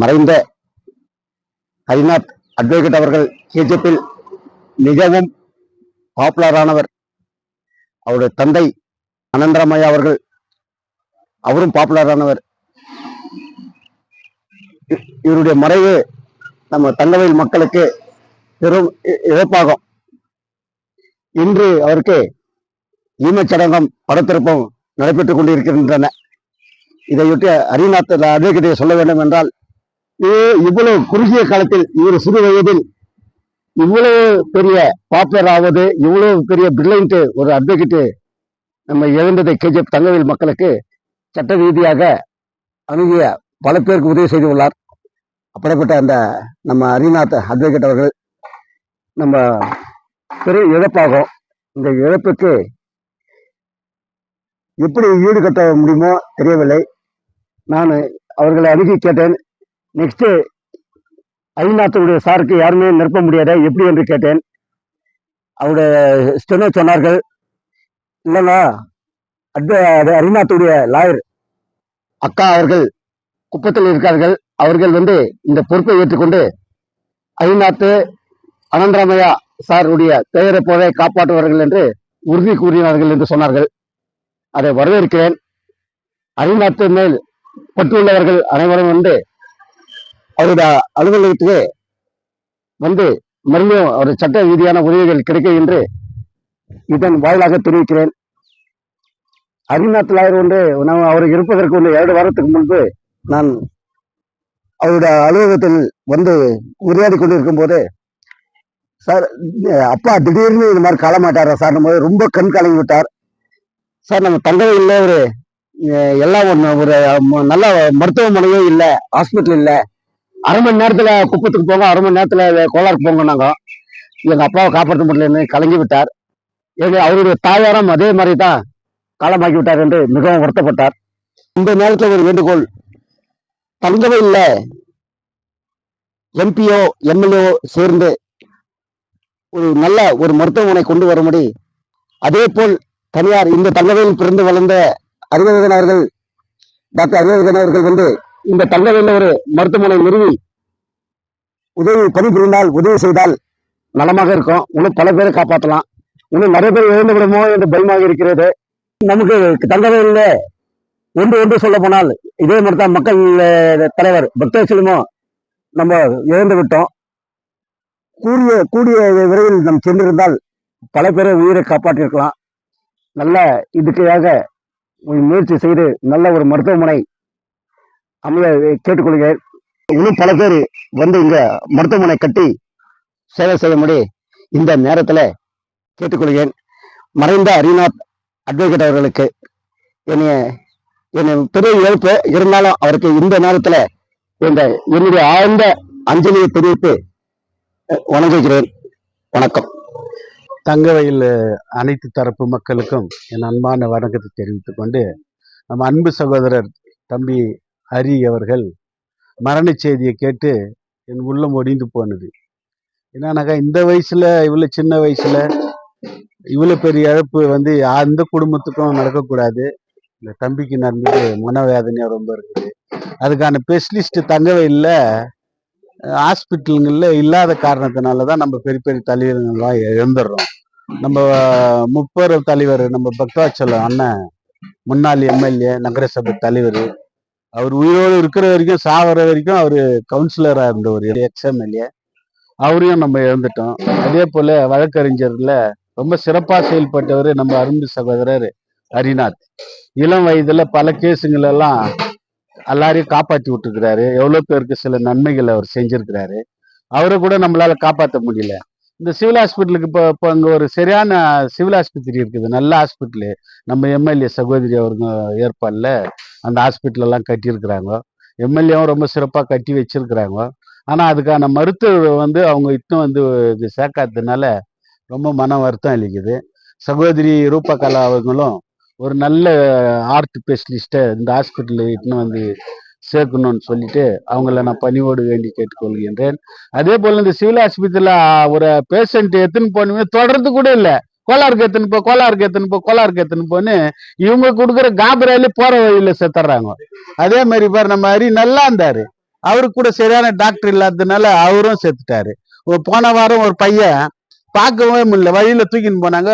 மறைந்த ஹரிநாத் அட்வொகேட் அவர்கள் கேஜிஎஃப்பில் மிகவும் பாப்புலரானவர் அவருடைய தந்தை அனந்தராமையா அவர்கள் அவரும் பாப்புலரானவர் இவருடைய மறைவு நம்ம தங்கவயில் மக்களுக்கு பெரும் இழப்பாகும். இன்று அவருக்கு ஈமச்சடங்கம் படத்திருப்பம் நடைபெற்றுக் கொண்டிருக்கின்றன. இதையொட்டி ஹரிநாத் அட்வொகேட்டை சொல்ல வேண்டும் என்றால் இவ்வளவு குறுகிய காலத்தில் இவர் சிறு வயதில் இவ்வளவு பெரிய பாப்புலர் ஆவது இவ்வளவு பெரிய பிரில்லியன்ட் ஒரு அட்வொகேட்டு நம்ம இழந்ததை கேஜிஎஃப் தங்கவேல் மக்களுக்கு சட்ட ரீதியாக அணுகிய பல பேருக்கு உதவி செய்துள்ளார் அப்படிப்பட்ட அந்த நம்ம அரிநாத் அட்வொகேட் அவர்கள் நம்ம பெரிய இழப்பாகும். இந்த இழப்புக்கு எப்படி ஈடுகட்ட முடியுமோ தெரியவில்லை. நான் அவர்களை அணுகி கேட்டேன். நெக்ஸ்ட்டு ஹரிநாத்தனுடைய சாருக்கு யாருமே நிரப்ப முடியாத? எப்படி என்று கேட்டேன். அவருடைய ஸ்டெனோ சொன்னார்கள். இல்லைனா அட்வ அது அரிநாத்துடைய லாயர். அக்கா அவர்கள் குப்பத்தில் இருக்கார்கள். அவர்கள் வந்து இந்த பொறுப்பை ஏற்றுக்கொண்டு ஹரிநாத்து அனந்தராமையா சாருடைய பெயரை போல காப்பாற்றுவார்கள் என்று உறுதி கூறினார்கள் என்று சொன்னார்கள். அதை வரவேற்கிறேன். அரிநாத்து மேல் பற்றுள்ளவர்கள் அனைவரும் வந்து அவருடைய அலுவலகத்துக்கு வந்து மறுபடியும் ஒரு சட்ட ரீதியான உதவிகள் கிடைக்கும் என்று இதன் வாயிலாக தெரிவிக்கிறேன். ஹரிநாத் லாயர் ஒன்று நான் அவர் இருப்பதற்கு ஒன்று இரண்டு வாரத்துக்கு முன்பு நான் அவருடைய அலுவலகத்தில் வந்து உரையாடி கொண்டிருக்கும் போது சார் அப்பா திடீர்னு இந்த மாதிரி காலமாட்டாரா சார்? போது ரொம்ப கண் கலங்கி விட்டார். சார் நம்ம தங்கவையில் ஒரு எல்லாம் ஒன்று ஒரு நல்ல மருத்துவமனையும் இல்லை ஹாஸ்பிட்டல் இல்லை. அரை மணி நேரத்துல குப்பத்துக்கு போங்க அரை மணி நேரத்துல கோளாறுக்கு போங்க நாங்க. எங்க அப்பாவை காப்பாற்ற முடியலன்னு கலங்கி விட்டார். எங்க அவருடைய தாயாரும் அதே மாதிரி தான் காலமாக்கி விட்டார் என்று மிகவும் வருத்தப்பட்டார். இந்த நேரத்தில் ஒரு வேண்டுகோள். தங்கவையில் எம்பியோ எம்எல்ஏ சேர்ந்து ஒரு நல்ல ஒரு மருத்துவமனை கொண்டு வரும்படி. அதே போல் தனியார் இந்த தங்கவையில் பிறந்து வளர்ந்த அறிவழகன் அவர்கள் டாக்டர் அறிவழகன் அவர்கள் வந்து இந்த தங்கவையில் ஒரு மருத்துவமனை நிறுவி உதவி பணிபுரிந்தால் உதவி செய்தால் நலமாக இருக்கும். இன்னும் பல பேரை காப்பாற்றலாம் இன்னும் நிறைய பேர் இழந்து விடுமோ என்று பயமாக இருக்கிறது. நமக்கு தங்கவேலில் ஒன்று ஒன்று சொல்ல போனால் இதே மாதிரி தான் மக்கள் தலைவர் பக்தவச்சலமும் நம்ம இழந்து விட்டோம். கூடிய கூடிய விரைவில் நம் சென்றிருந்தால் பல பேரை உயிரை காப்பாற்றிருக்கலாம் நல்ல இதுக்காக முயற்சி செய்து நல்ல ஒரு மருத்துவமனை அமைய கேட்டுக்கொள்கிறேன் இன்னும் பல பேர் வந்து இங்க மருத்துவமனை கட்டி சேவை செய்யும்படி இந்த நேரத்தில் கேட்டுக்கொள்கிறேன். மறைந்த ஹரிநாத் அட்வொகேட் அவர்களுக்கு என்னைய என்னை பெரிய இழப்பு. இருந்தாலும் அவருக்கு இந்த நேரத்தில் இந்த என்னுடைய ஆழ்ந்த அஞ்சலியை தெரிவித்து வணங்குகிறேன். வணக்கம். தங்கவையில் அனைத்து தரப்பு மக்களுக்கும் என் அன்பான வணக்கத்தை தெரிவித்துக் கொண்டு நம்ம அன்பு சகோதரர் தம்பி ஹரி அவர்கள் மரண செய்தியை கேட்டு என் உள்ளம் ஒடிந்து போனது. என்னன்னாக்கா இந்த வயசுல இவ்வளோ சின்ன வயசுல இவ்வளோ பெரிய இழப்பு வந்து எந்த குடும்பத்துக்கும் நடக்கக்கூடாது. இந்த தம்பிக்கு நடந்தது மனவேதனையாக ரொம்ப இருக்குது. அதுக்கான ஸ்பெஷலிஸ்ட் இல்லை. ஹாஸ்பிட்டலுங்களில் இல்லாத காரணத்தினால தான் நம்ம பெரிய பெரிய தலைவர்கள்லாம் இழந்துடுறோம். நம்ம முப்பெரு தலைவர் நம்ம பக்தாச்சலம் அண்ணன் முன்னாள் எம்எல்ஏ நகரசபை தலைவர் அவர் உயிரோடு இருக்கிற வரைக்கும் சாவர வரைக்கும் அவர் கவுன்சிலராக இருந்தவர். எக்ஸ்எம்எல்ஏ. அவரையும் நம்ம இழந்துட்டோம். அதே போல வழக்கறிஞர்ல ரொம்ப சிறப்பாக செயல்பட்டவர் நம்ம அரும்பு சகோதரர் ஹரிநாத். இளம் வயதுல பல கேஸுங்கள் எல்லாம் எல்லாரையும் காப்பாற்றி விட்டுருக்கிறாரு. எவ்வளோ பேருக்கு சில நன்மைகளை அவர் செஞ்சிருக்கிறாரு. அவரை கூட நம்மளால காப்பாற்ற முடியல. இந்த சிவில் ஹாஸ்பிட்டலுக்கு இப்போ இப்போ அங்கே ஒரு சரியான சிவில் ஆஸ்பத்திரி இருக்குது. நல்ல ஹாஸ்பிட்டலு. நம்ம எம்எல்ஏ சகோதரி அவருங்க ஏற்பாடில் அந்த ஹாஸ்பிட்டலெல்லாம் கட்டியிருக்கிறாங்க. எம்எல்ஏவும் ரொம்ப சிறப்பாக கட்டி வச்சிருக்கிறாங்க. ஆனால் அதுக்கான மருத்துவர் வந்து அவங்க இன்னும் வந்து இது சேர்க்காததுனால ரொம்ப மன வருத்தம் அளிக்குது. சகோதரி ரூபா கலா அவங்களும் ஒரு நல்ல ஆர்ட் ஸ்பெஷலிஸ்ட்டை இந்த ஹாஸ்பிட்டலில் இட்டுன்னு வந்து சேர்க்கணும்னு சொல்லிட்டு அவங்கள நான் பணிவோடு வேண்டி கேட்டுக்கொள்கின்றேன். அதே போல இந்த சிவில் ஆஸ்பத்திரியில் ஒரு பேஷண்ட் எத்தனை போனவே தொடர்ந்து கூட இல்லை. கோலாருக்கு எத்தனை போ கோலாருக்கு எத்தனை போ கோலாருக்கு எத்தனை போன்னு இவங்க கொடுக்குற காபராலே போற வழியில செத்துறாங்க. அதே மாதிரி பாரு நம்ம ஹரி நல்லா இருந்தாரு. அவருக்கு கூட சரியான டாக்டர் இல்லாததுனால அவரும் செத்துட்டாரு. போன வாரம் ஒரு பையன் பார்க்கவே முடியல. வழியில தூக்கின்னு போனாங்க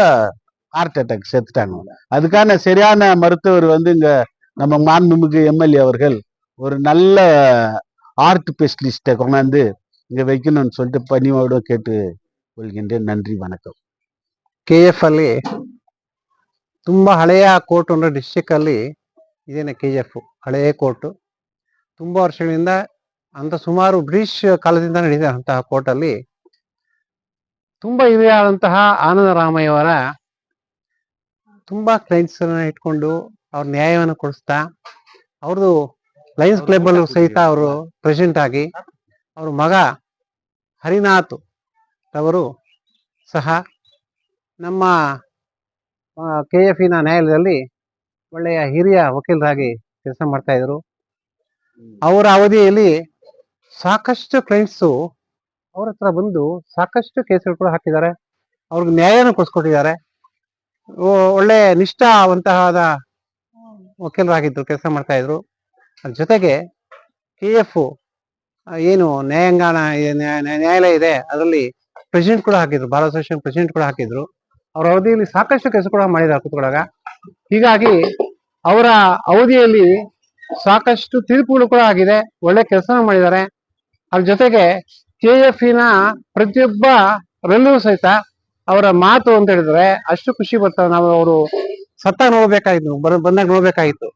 ஹார்ட் அட்டாக் செத்துட்டாங்க. அதுக்கான சரியான மருத்துவர் வந்து இங்க நம்ம மாண்புமிகு எம்எல்ஏ அவர்கள் ஒரு நல்ல ஆர்ட் ஸ்பெஷலிஸ்ட்டை கொண்டாந்து இங்க வைக்கணும்னு சொல்லிட்டு பணிவோடு கேட்டு கொள்கின்றேன் நன்றி வணக்கம் ಕೆ ಎಫ್ ಅಲ್ಲಿ ತುಂಬಾ ಹಳೆಯ ಕೋರ್ಟ್ ಅಂದ್ರೆ ಡಿಸ್ಟಿಕ್ ಅಲ್ಲಿ ಇದೇನೆ ಕೆ ಜಿ ಎಫ್ ಹಳೆಯ ಕೋರ್ಟ್ ತುಂಬಾ ವರ್ಷಗಳಿಂದ ಅಂತ ಸುಮಾರು ಬ್ರಿಟಿಷ್ ಕಾಲದಿಂದ ನಡೆದಂತಹ ಕೋರ್ಟ್ ಅಲ್ಲಿ ತುಂಬಾ ಹಿರಿಯಾದಂತಹ ಆನಂದ ರಾಮಯ್ಯವರ ತುಂಬಾ ಕ್ಲೈಂಟ್ಸ್ ಇಟ್ಕೊಂಡು ಅವ್ರ ನ್ಯಾಯವನ್ನು ಕೊಡಿಸ್ತಾ ಅವ್ರದ್ದು ಲಯನ್ಸ್ ಕ್ಲಬ್ ಅಲ್ಲೂ ಸಹಿತ ಅವರು ಪ್ರೆಸಿಡೆಂಟ್ ಆಗಿ ಅವ್ರ ಮಗ ಹರಿನಾಥ್ ಅವರು ಸಹ ನಮ್ಮ ಕೆ ಎಫ್ ಇನ ನ್ಯಾಯಾಲಯದಲ್ಲಿ ಒಳ್ಳೆಯ ಹಿರಿಯ ವಕೀಲರಾಗಿ ಕೆಲಸ ಮಾಡ್ತಾ ಇದ್ರು ಅವರ ಅವಧಿಯಲ್ಲಿ ಸಾಕಷ್ಟು ಕ್ಲೈಂಟ್ಸು ಅವ್ರ ಹತ್ರ ಬಂದು ಸಾಕಷ್ಟು ಕೇಸ್ಗಳು ಕೂಡ ಹಾಕಿದ್ದಾರೆ. ಅವ್ರಿಗೆ ನ್ಯಾಯನೂ ಕೊಡಿಸ್ಕೊಟ್ಟಿದ್ದಾರೆ. ಒಳ್ಳೆ ನಿಷ್ಠಾವಂತಹದ ವಕೀಲರಾಗಿದ್ರು ಕೆಲಸ ಮಾಡ್ತಾ ಇದ್ರು. ಜೊತೆಗೆ ಕೆ ಎಫ್ ಏನು ನ್ಯಾಯಾಂಗಣ ನ್ಯಾಯಾಲಯ ಇದೆ, ಅದರಲ್ಲಿ ಪ್ರೆಸಿಡೆಂಟ್ ಕೂಡ ಹಾಕಿದ್ರು ಭಾರತ ಅಸೋಸಿಯೇಷನ್ ಪ್ರೆಸಿಡೆಂಟ್ ಕೂಡ ಹಾಕಿದ್ರು. ಅವರ ಅವಧಿಯಲ್ಲಿ ಸಾಕಷ್ಟು ಕೆಲಸ ಕೂಡ ಮಾಡಿದ್ದಾರೆ ಕೂತ್ಕೊಳ್ಳಾಗ ಹೀಗಾಗಿ ಅವರ ಅವಧಿಯಲ್ಲಿ ಸಾಕಷ್ಟು ತೀರ್ಪುಗಳು ಕೂಡ ಆಗಿದೆ, ಒಳ್ಳೆ ಕೆಲಸ ಮಾಡಿದ್ದಾರೆ. ಅದ್ರ ಜೊತೆಗೆ ಕೆ ಎಫ್ನ ಪ್ರತಿಯೊಬ್ಬ ರಲ್ಲೂ ಸಹಿತ ಅವರ ಮಾತು ಅಂತ ಹೇಳಿದ್ರೆ ಅಷ್ಟು ಖುಷಿ ಬರ್ತಾರೆ ನಾವು ಅವರು ಸತ್ತ ನೋಡ್ಬೇಕಾಯ್ತು ಬಂದಾಗ ನೋಡ್ಬೇಕಾಗಿತ್ತು.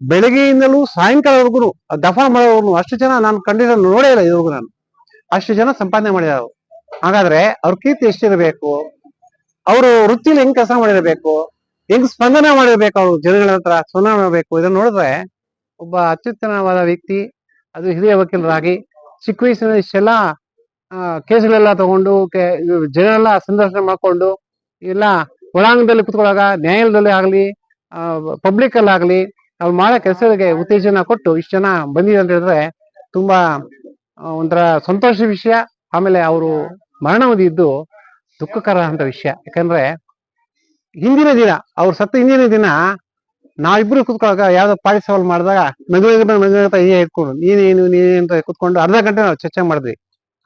ಬೆಳಗ್ಗೆಯಿಂದಲೂ ಸಾಯಂಕಾಲವರೆಗೂ ದಫಾ ಮಾಡೋವ್ರು ಅಷ್ಟು ಜನ ನಾನು ಕಂಡಿರೋ ನೋಡೇ ಇಲ್ಲ ಇವ್ರಿಗೂ ನಾನು. ಅಷ್ಟು ಜನ ಸಂಪಾದನೆ ಮಾಡಿದಾರು ಹಾಗಾದ್ರೆ ಅವ್ರ ಕೀರ್ತಿ ಎಷ್ಟಿರಬೇಕು? ಅವರು ವೃತ್ತಿಲಿ ಹೆಂಗ್ ಕೆಲಸ ಮಾಡಿರಬೇಕು? ಹೆಂಗ್ ಸ್ಪಂದನೆ ಮಾಡಿರ್ಬೇಕು ಅವರು ಜನಗಳ ಹತ್ರ, ಸ್ಪಂದನೆ ಮಾಡಬೇಕು? ಇದನ್ನ ನೋಡಿದ್ರೆ ಒಬ್ಬ ಅತ್ಯುತ್ತಮವಾದ ವ್ಯಕ್ತಿ, ಅದು ಹಿರಿಯ ವಕೀಲರಾಗಿ, ಚಿಕ್ಕ ವಯಸ್ಸಿನ ಇಷ್ಟೆಲ್ಲ ಕೇಸ್ಗಳೆಲ್ಲ ತಗೊಂಡು ಜನರೆಲ್ಲ ಸಂದರ್ಶನ ಮಾಡ್ಕೊಂಡು, ಎಲ್ಲ ಒಳಾಂಗಣದಲ್ಲಿ ಕುತ್ಕೊಳ್ಳಾಗ ನ್ಯಾಯಾಲಯದಲ್ಲಿ ಆಗ್ಲಿ ಪಬ್ಲಿಕ್ ಅಲ್ಲಿ ಅವ್ರು ಮಾಡೋ ಕೆಲಸಗಳಿಗೆ ಉತ್ತೇಜನ ಕೊಟ್ಟು ಇಷ್ಟು ಜನ ಬಂದಿದೆ ಅಂತ ಹೇಳಿದ್ರೆ ತುಂಬಾ ಒಂಥರ ಸಂತೋಷದ ವಿಷಯ. ಆಮೇಲೆ ಅವರು ಮರಣ ಹೊಂದಿದ್ದು ದುಃಖಕರ ಅಂತ ವಿಷಯ. ಯಾಕಂದ್ರೆ ಹಿಂದಿನ ದಿನ, ಅವ್ರು ಸತ್ತ ಹಿಂದಿನ ದಿನ ನಾವಿಬ್ರು ಕುತ್ಕೊಳ್ಳಾಗ ಯಾವ್ದೋ ಪಾಳಿ ಸವಾಲ್ ಮಾಡಿದಾಗ ಮೆದುಳಿಗೆ ಹೀಗೆ ಇಟ್ಕೊಂಡು ನೀನೇನು ನೀನೇನು ಕುತ್ಕೊಂಡು ಅರ್ಧ ಗಂಟೆ ನಾವು ಚರ್ಚೆ ಮಾಡಿದ್ವಿ.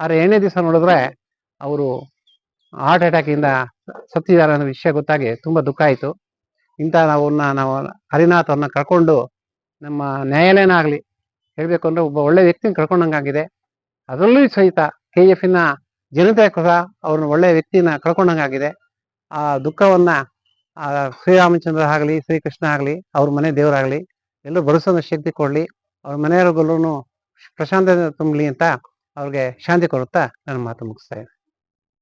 ಆದ್ರೆ ಏನೇ ದಿವಸ ನೋಡಿದ್ರೆ ಅವರು ಹಾರ್ಟ್ ಅಟ್ಯಾಕ್ ಇಂದ ಸತ್ತಿದ್ದಾರೆ ಅನ್ನೋ ವಿಷಯ ಗೊತ್ತಾಗಿ ತುಂಬಾ ದುಃಖ ಆಯ್ತು. ಇಂಥ ನಾವನ್ನ, ನಾವು ಹರಿನಾಥ್ ಅವ್ರನ್ನ ಕರ್ಕೊಂಡು ನಮ್ಮ ನ್ಯಾಯಾಲಯನ ಆಗಲಿ ಹೇಳ್ಬೇಕು ಅಂದ್ರೆ ಒಬ್ಬ ಒಳ್ಳೆ ವ್ಯಕ್ತಿನ ಕಳ್ಕೊಂಡಂಗಾಗಿದೆ ಅದರಲ್ಲೂ ಸಹಿತ ಕೆ ಎಫ್ನ ಜನತೆ ಕೂಡ ಅವ್ರನ್ನ ಒಳ್ಳೆ ವ್ಯಕ್ತಿನ ಕಳ್ಕೊಂಡಂಗಾಗಿದೆ ಆ ದುಃಖವನ್ನ ಆ ಶ್ರೀರಾಮಚಂದ್ರ ಆಗಲಿ ಶ್ರೀಕೃಷ್ಣ ಆಗಲಿ, ಅವ್ರ ಮನೆ ದೇವರಾಗಲಿ, ಎಲ್ಲರೂ ಭರಿಸೋ ಶಕ್ತಿ ಕೊಡ್ಲಿ, ಅವ್ರ ಮನೆಯವ್ರಿಗೆಲ್ಲೂ ಪ್ರಶಾಂತ ತುಂಬಲಿ ಅಂತ ಅವ್ರಿಗೆ ಶಾಂತಿ ಕೊಡುತ್ತಾ ನನ್ನ ಮಾತು ಮುಗಿಸ್ತಾ ಇದ್ದೀನಿ.